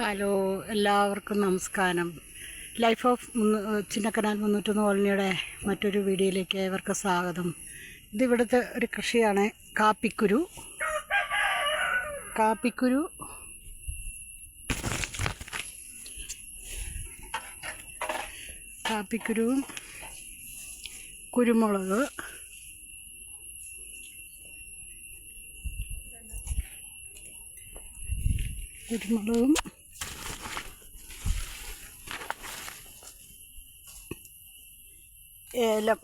Hello എല്ലാവർക്കും നമസ്കാരം. Life of Chinnakanal മുന്നൂറ്റൊന്ന് കോളനിയുടെ മറ്റൊരു വീഡിയോയിലേക്ക് ഏവർക്ക് സ്വാഗതം. ഇതിവിടുത്തെ ഒരു കൃഷിയാണ് കാപ്പിക്കുരു. കാപ്പിക്കുരു. കാപ്പിക്കുരുവും കുരുമുളക്. കുരുമുളകും ഏലം.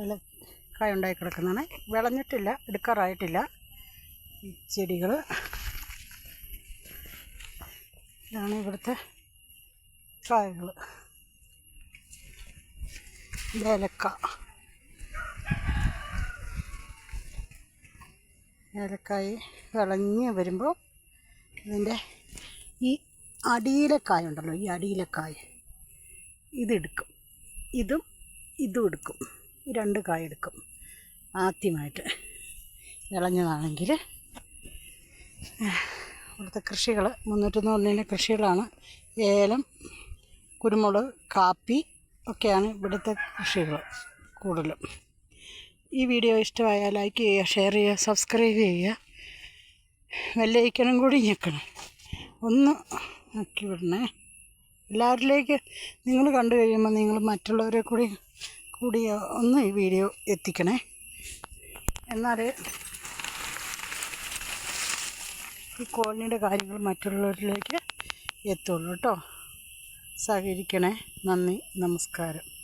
ഏലക്കായ ഉണ്ടായി കിടക്കുന്നതാണ്. വിളഞ്ഞിട്ടില്ല എടുക്കാറായിട്ടില്ല. ഈ ചെടികൾ ഇതാണ് ഇവിടുത്തെ കായകൾ ഏലക്ക. ഏലക്കായി വിളഞ്ഞ് വരുമ്പോൾ ഇതിന്റെ ഈ അടിയിലക്കായ ഉണ്ടല്ലോ ഈ അടിയിലക്കായ. ഇതെടുക്കും ഇതും ഇതും എടുക്കും. ഈ രണ്ട് കായ എടുക്കും. ആദ്യമായിട്ട് ഇളഞ്ഞതാണെങ്കിൽ ഇവിടുത്തെ കൃഷികൾ മുന്നൂറ്റൊന്ന് ഒന്നിലെ കൃഷികളാണ്. ഏലം കുരുമുളക് കാപ്പി ഒക്കെയാണ് ഇവിടുത്തെ കൃഷികൾ കൂടുതലും. ഈ വീഡിയോ ഇഷ്ടമായാൽ ലൈക്ക് ചെയ്യുക ഷെയർ ചെയ്യുക സബ്സ്ക്രൈബ് ചെയ്യുക. വെല്ലയിക്കണം കൂടി ഞെക്കണം. ഒന്ന് ആക്കി വിടണേ. എല്ലാവരിലേക്ക് നിങ്ങൾ കണ്ടു കഴിയുമ്പോൾ നിങ്ങൾ മറ്റുള്ളവരെ കൂടി കൂടി ഒന്ന് ഈ വീഡിയോ എത്തിക്കണേ. എന്നാലേ ഈ കോളനിയുടെ കാര്യങ്ങൾ മറ്റുള്ളവരിലേക്ക് എത്തുള്ളൂ കേട്ടോ. സഹകരിക്കണേ. നന്ദി. നമസ്കാരം.